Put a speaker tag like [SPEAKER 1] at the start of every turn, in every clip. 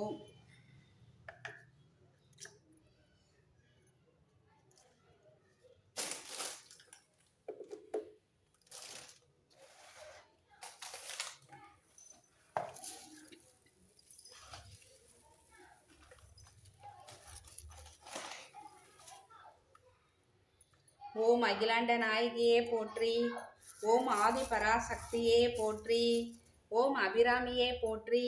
[SPEAKER 1] ஓம் ஓம் அகிலாண்ட நாயகியே போற்றி. ஓம் ஆதி பராசக்தியே போற்றி. ஓம் அபிராமியே போற்றி.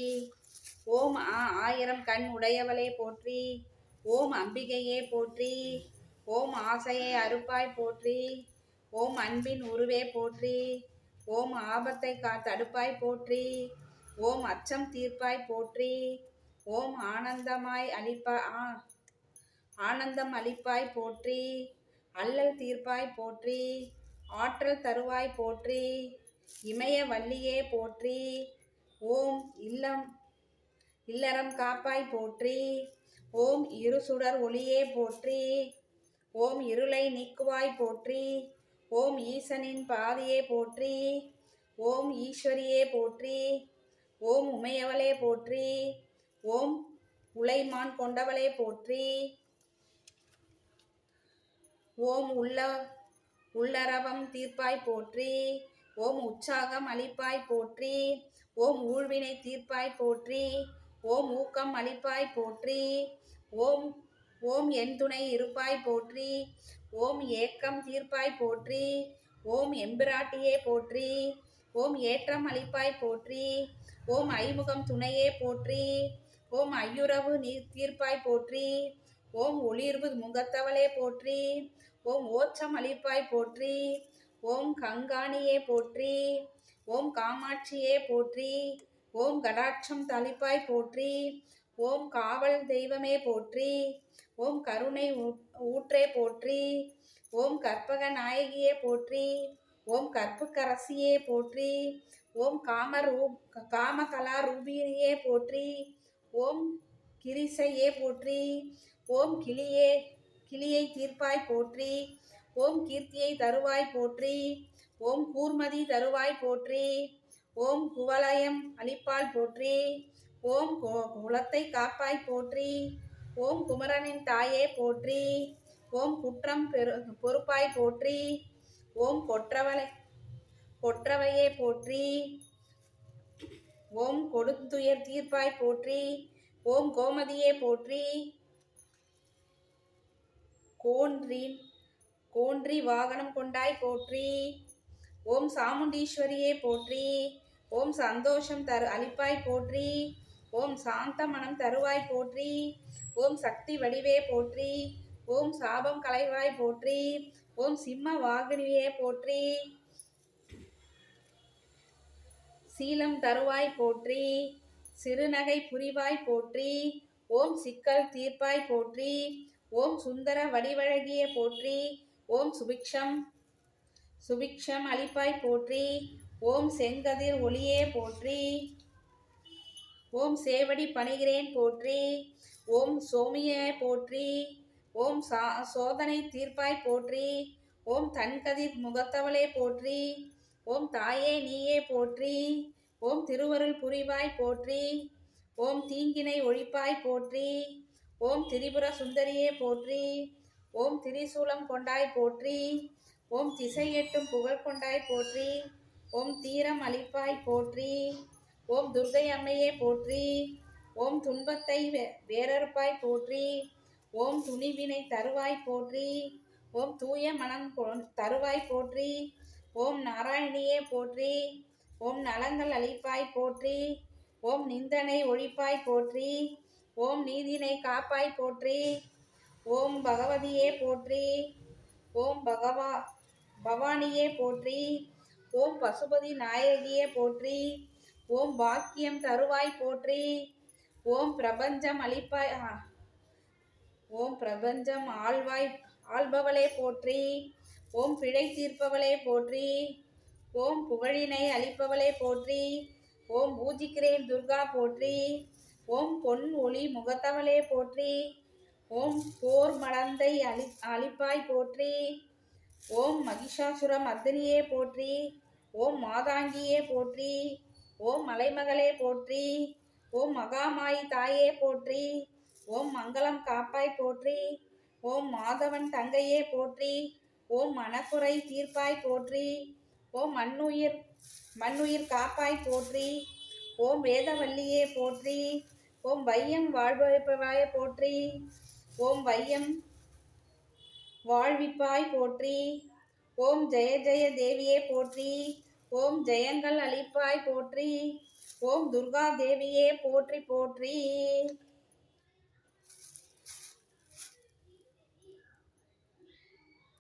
[SPEAKER 1] ஓம் ஆ- ஆயிரம் கண் உடையவளே போற்றி. ஓம் அம்பிகையே போற்றி. ஓம் ஆசையை அறுப்பாய் போற்றி. ஓம் அன்பின் உருவே போற்றி. ஓம் ஆபத்தை கா தடுப்பாய் போற்றி. ஓம் அச்சம் தீர்ப்பாய் போற்றி. ஓம் ஆனந்தமாய் அளிப்பா ஆ- ஆனந்தம் அளிப்பாய் போற்றி. அல்லல் தீர்ப்பாய் போற்றி. ஆற்றல் தருவாய் போற்றி. இமய வள்ளியே போற்றி. ஓம் இல்லம் இல்லறம் காப்பாய் போற்றி. ஓம் இரு சுடர் ஒளியே போற்றி. ஓம் இருளை நீக்குவாய் போற்றி. ஓம் ஈசனின் பாதியே போற்றி. ஓம் ஈஸ்வரியே போற்றி. ஓம் உமையவளே போற்றி. ஓம் உலைமான் கொண்டவளே போற்றி. ஓம் உள்ள உள்ளரவம் தீர்ப்பாய் போற்றி. ஓம் உற்சாகம் அளிப்பாய் போற்றி. ஓம் ஊழ்வினை தீர்ப்பாய் போற்றி. ஓம் ஊக்கம் அளிப்பாய் போற்றி. ஓம் ஓம் என் துணை இருப்பாய் போற்றி. ஓம் ஏக்கம் தீர்ப்பாய் போற்றி. ஓம் எம்பிராட்டியே போற்றி. ஓம் ஏற்றம் அளிப்பாய் போற்றி. ஓம் ஐமுகம் துணையே போற்றி. ஓம் ஐயுறவு நீர் தீர்ப்பாய் போற்றி. ஓம் ஒளிர்வு முகத்தவளே போற்றி. ஓம் ஓச்சம் அளிப்பாய் போற்றி. ஓம் கங்காணியே போற்றி. ஓம் காமாட்சியே போற்றி. ஓம் கடாட்சம் தளிப்பாய் போற்றி. ஓம் காவல் தெய்வமே போற்றி. ஓம் கருணை ஊ- ஊற்றே போற்றி. ஓம் கற்பக நாயகியே போற்றி. ஓம் கற்புக்கரசியே போற்றி. ஓம் காம ரூ காமகலா ரூபினியே போற்றி. ஓம் கிரிசையே போற்றி. ஓம் கிளியே கிளியை தீர்ப்பாய் போற்றி. ஓம் கீர்த்தியை தருவாய் போற்றி. ஓம் கூர்மதி தருவாய் போற்றி. ஓம் குவலயம் அழிப்பால் போற்றி. ஓம் குலத்தை காப்பாய் போற்றி. ஓம் குமரனின் தாயே போற்றி. ஓம் குற்றம் பெரு பொறுப்பாய் போற்றி. ஓம் கொற்றவளை கொற்றவையே போற்றி. ஓம் கொடுத்துயர் தீர்ப்பாய் போற்றி. ஓம் கோமதியே போற்றி. கோன்றி கோன்றி வாகனம் கொண்டாய் போற்றி. ஓம் சாமுண்டீஸ்வரியே போற்றி. ஓம் சந்தோஷம் தரு அளிப்பாய் போற்றி. ஓம் சாந்த மனம் தருவாய் போற்றி. ஓம் சக்தி வடிவே போற்றி. ஓம் சாபம் கலைவாய் போற்றி. ஓம் சிம்ம வாகினியே போற்றி. சீலம் தருவாய் போற்றி. சிறுநகை புரிவாய் போற்றி. ஓம் சிக்கல் தீர்ப்பாய் போற்றி. ஓம் சுந்தர வடிவழகிய போற்றி. ஓம் சுபிக்ஷம் சுபிக்ஷம் அளிப்பாய் போற்றி. ஓம் செங்கதிர் ஒளியே போற்றி ஓம் சேவடி பணிகிறேன் போற்றி ஓம் சோமியே போற்றி ஓம் சா சோதனை தீர்ப்பாய் போற்றி ஓம் தன்கதிர் முகத்தவளே போற்றி ஓம் தாயே நீயே போற்றி ஓம் திருவருள் புரிவாய் போற்றி ஓம் தீங்கினை ஒழிப்பாய் போற்றி ஓம் திரிபுர சுந்தரியே போற்றி ஓம் திரிசூலம் கொண்டாய் போற்றி ஓம் திசை எட்டும் புகழ் கொண்டாய் போற்றி ஓம் தீரம் அளிப்பாய் போற்றி ஓம் துர்கை அம்மையே போற்றி ஓம் துன்பத்தை வே- வேறறுப்பாய் போற்றி ஓம் துணிவினை தருவாய் போற்றி ஓம் தூய மனம் தருவாய் போற்றி ஓம் நாராயணியே போற்றி ஓம் நலங்கள் அளிப்பாய் போற்றி ஓம் நிந்தனை ஒழிப்பாய் போற்றி ஓம் நீதினை காப்பாய் போற்றி ஓம் பகவதியே போற்றி ஓம் பகவா பவானியே போற்றி ஓம் பசுபதி நாயகியே போற்றி. ஓம் பாக்கியம் தருவாய் போற்றி. ஓம் பிரபஞ்சம் அளிப்பாய் ஓம் பிரபஞ்சம் ஆழ்வாய் ஆள்பவளே போற்றி. ஓம் பிழை தீர்ப்பவளே போற்றி. ஓம் புகழினை அளிப்பவளே போற்றி. ஓம் பூஜிக்கிறேன் துர்கா போற்றி. ஓம் பொன் ஒளி முகத்தவளே போற்றி. ஓம் போர் மடந்தை அழி அழிப்பாய் போற்றி. ஓம் மகிஷாசுரம் அர்த்தனியே போற்றி. ஓம் மாதாங்கியே போற்றி ஓம் மலைமகளே போற்றி ஓம் மகாமாயி தாயே போற்றி ஓம் மங்களம் காப்பாய் போற்றி ஓம் மாதவன் தங்கையே போற்றி ஓம் மனக்குறை தீர்ப்பாய் போற்றி ஓம் மண்ணுயிர் மண்ணுயிர் காப்பாய் போற்றி ஓம் வேதவல்லியே போற்றி ஓம் வையம் வாழ்வழிப்பவாய போற்றி ஓம் வையம் வாழ்விப்பாய் போற்றி ஓம் ஜெய ஜெய தேவியே போற்றி. ஓம் ஜெயங்கள் அளிப்பாய் போற்றி. ஓம் துர்கா தேவியே போற்றி போற்றி.